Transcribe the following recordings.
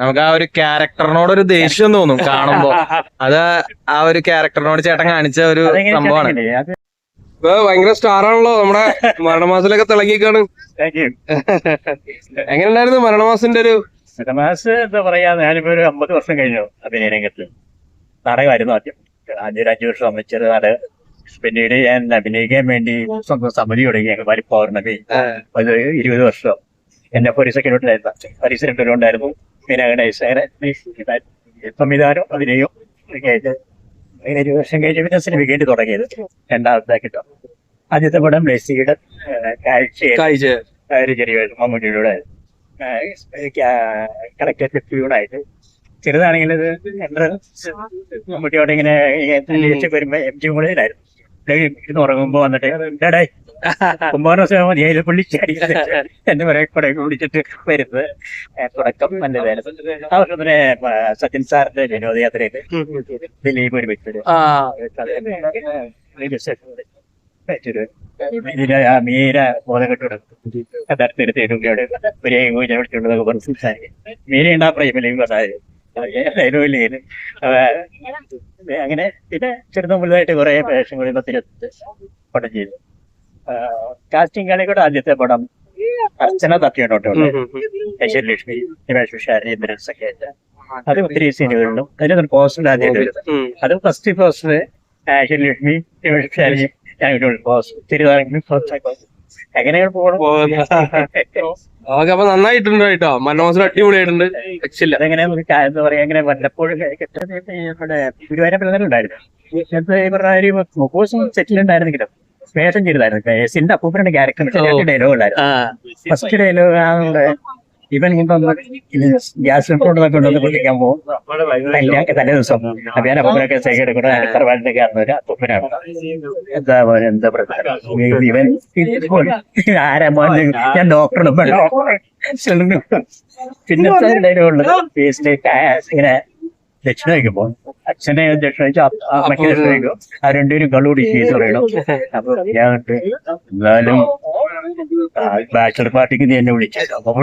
നമുക്ക് ആ ഒരു ക്യാരക്ടറിനോട് ഒരു ദേഷ്യം തോന്നും കാണുമ്പോ. അത് ആ ഒരു ക്യാരക്ടറിനോട് ചേട്ടൻ കാണിച്ച ഒരു സംഭവമാണ്? ഭയങ്കര സ്റ്റാർ ആണല്ലോ നമ്മുടെ മരണമാസിലൊക്കെ തിളങ്ങിക്കാണ്. Thank you. എങ്ങനെയുണ്ടായിരുന്നു മരണമാസിന്റെ ഒരു മരണമാസ് എന്താ പറയാ ഞാനിപ്പോ ഒരു അമ്പത് വർഷം കഴിഞ്ഞു അഭിനയ രംഗത്ത്. നാടകമായിരുന്നു ആദ്യം. ആദ്യം ഒരു അഞ്ചു വർഷം അമ്മച്ചത് നാടകം പിന്നീട് ഞാൻ അഭിനയിക്കാൻ വേണ്ടി സ്വന്തം സമിതി തുടങ്ങി. ഞങ്ങൾ പൗർണമി. അത് ഇരുപത് വർഷം. എന്നെ പോലീസ് ഉണ്ടായിരുന്നു പോലീസ് ഉണ്ടായിരുന്നു. സംവിധാനം അതിനെയും അങ്ങനെ ഇരുപത് കഴിഞ്ഞ് പിന്നെ സിനിമ വേണ്ടി തുടങ്ങിയത് രണ്ടാമത്താക്കിട്ടോ ആദ്യത്തെ പടം ബ്ലെസ്സിയുടെ കാഴ്ച കാഴ്ച. ഒരു ചെറിയ മമ്മൂട്ടിയുടെ കറക്റ്റ് പ്യൂണായിട്ട് ചെറുതാണെങ്കിൽ മമ്മൂട്ടിയോടെ ഇങ്ങനെ വരുമ്പോ എം ജി മുകളിലായിരുന്നു ഇരുന്ന് ഉറങ്ങുമ്പോ വന്നിട്ട് ഡാഡേ കുമാരൻ മതി അതിൽ പുള്ളിച്ചാടി എന്ന് കൂടെ വിളിച്ചിട്ട് വരുന്നത്. തുടക്കം ആ വർഷം തന്നെ ആ, സത്യൻ സാറിന്റെ വിനോദയാത്രയിൽ ദിലീപ് ഒരു ആ. ആ മീര ബോധക്കെട്ടോട് യഥാർത്ഥത്തിരുത്തിയുടെ ഒരു ഏകോചന വിളിച്ചുകൊണ്ടതൊക്കെ പറഞ്ഞ് സംസാരിക്കും. മീര ഉണ്ടാ പ്രേമിലേക്ക് പറഞ്ഞാൽ ഡയലോഗിലേന് അങ്ങനെ പിന്നെ ചെറുതും വലുതായിട്ട് കുറെ വേഷങ്ങൾ പത്തിരുത്ത് പടം ചെയ്തു. കാസ്റ്റിംഗ് കളി കൂടെ ആദ്യത്തെ പടം അർച്ചന തട്ടിയോട്ടോ ലക്ഷ്മി ഹിമേഷ് ഇന്ദ്രൻസൊക്കെ ആയിട്ട്. അത് ഒത്തിരി സീനുകളിലും. അതിനൊരു പോസ്റ്റർ ആദ്യമായിട്ട്. അത് ഫസ്റ്റ് പോസ്റ്റർ ലക്ഷ്മി ഹിമേഷ് വിഷാരൻ ഞാൻ പോസ്റ്റ് തിരുവാറെങ്കിലും ഓക്കെ അപ്പൊ നന്നായിട്ടുണ്ട് കേട്ടോ. മരണമാസം അടിപൊളിയായിട്ടുണ്ട്. രക്ഷയില്ല അതെങ്ങനെ നമുക്ക് കാ- എന്താ പറയാ? എങ്ങനെ വല്ലപ്പോഴും നമ്മുടെ ഉണ്ടായിരുന്നെങ്കിലും വേഷം ചെയ്തായിരുന്നു സിന്റെ അപ്പൂപ്പന്റെ ക്യാരക്ടർ ഡയലോഗ് ഉണ്ടായിരുന്നു. ഫസ്റ്റ് ഡയലോഗ് ആളുടെ ഇവൻ കൊണ്ടുവന്ന് ഗ്യാസ് കൊണ്ടുവന്ന് കൊണ്ടുവന്ന് പൊട്ടിക്കാൻ പോകും. തലേ- ദിവസം. അപ്പൊ ഞാൻ അപ്പനൊക്കെ സൈഡ് എടുക്കണം എത്ര കയറുന്ന അപ്പൂപ്പനാണ് എന്താ പോലെ എന്താ പ്രശ്നം? ഇവൻ ആരാ ഞാൻ ഡോക്ടറും പിന്നത്തെ ഡയലോഗുള്ളത് ഇങ്ങനെ ദക്ഷിണ വയ്ക്കുമ്പോ അച്ഛനെ ദക്ഷിണ വെച്ചു അമ്മയ്ക്ക് ദക്ഷിണ വയ്ക്കും ആ രണ്ടുപേരും കള്ളുകൂടി ചെയ്ത് പറയണം. അപ്പൊ ഞാൻ എന്നാലും ബാച്ചലർ പാർട്ടിക്ക് നീ എന്നെ വിളിച്ചത് അപ്പൊ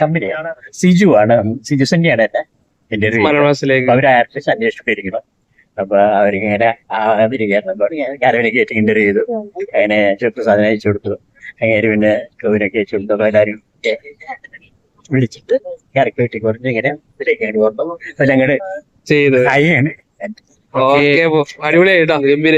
കമ്പനിയാണ് സിജു ആണ്. സിജു സന്യാണ് എന്റെ എന്റെ അവർ ആർട്ടിസ്റ്റ് അന്വേഷിച്ചിരിക്കണം അപ്പൊ അവരിങ്ങനെ കരവിനെ കയറ്റി ഇന്റർവ്യൂ ചെയ്തു. അങ്ങനെ ചെറുപ്പ് സാധനം അയച്ചു കൊടുത്തു. അങ്ങനെ പിന്നെ കവിനൊക്കെ അയച്ചു കൊടുത്തു. അപ്പൊ എല്ലാരും വിളിച്ചിട്ട് ക്യാരക്ടർ വെട്ടി കുറഞ്ഞ് ഇങ്ങനെ ഇതിലേക്കാണ് ഞങ്ങളുടെ ചെയ്ത്. ഓക്കെ അടിപൊളിയായിട്ടോ ഗംഭീര